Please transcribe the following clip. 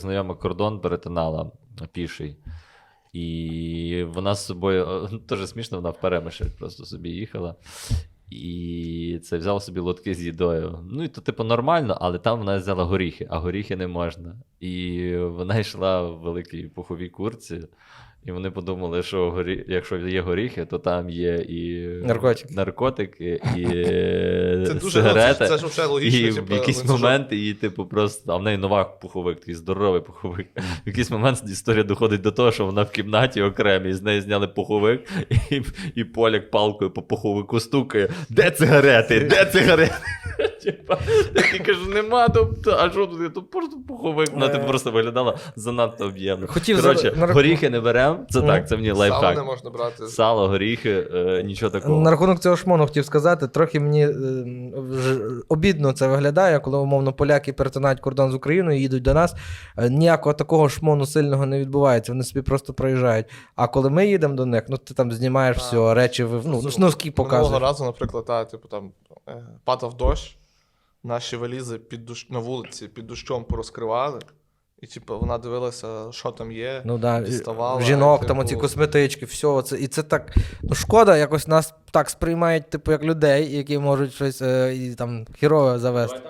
Знайома кордон перетинала піший. І вона з собою теж смішно, вона в перемишль просто собі їхала. І це взяла собі лотки з їдою. Ну і то, типу, нормально, але там вона взяла горіхи, а горіхи не можна. І вона йшла в великій пуховій курці, і вони подумали, що горі... якщо є горіхи, то там є і Наркотики. наркотики, і дуже сигарети. це, це ж логічно. І в типу, якийсь момент її, типу, просто. А в неї нова пуховик, такий здоровий пуховик. В якийсь момент історія доходить до того, що вона в кімнаті окремій, з неї зняли пуховик, і, і поляк палкою по пуховику стукає. Де цигарети? Де цигарети? Типа, такий кажу, нема, тобто, а що тут? Тут просто пуховик. Вона типу, просто виглядала занадто об'ємно. Хотів Коротше, за- на горіхи не беремо, це так, це мені Сало не лайфхак. можна брати. Сало, горіхи, е, нічого такого. На рахунок цього шмону хотів сказати, трохи мені е, обідно це виглядає, коли умовно поляки перетинають кордон з Україною і їдуть до нас. е, Ніякого такого шмону сильного не відбувається. Вони собі просто проїжджають. А коли ми їдемо до них, ну ти там знімаєш Так. все, речі, ви- ну, ну, носки Минулого показуєш. разу, наприклад, та, типу, там е, падав дощ, наші валізи під душ... на вулиці під дощом порозкривали. І, типу, вона дивилася, що там є. Ну, да, діставала, жінок, типу- там оці косметички, все. Це, і це так. Ну, шкода, якось нас так сприймають, типу, як людей, які можуть щось е, і, там хірове завести.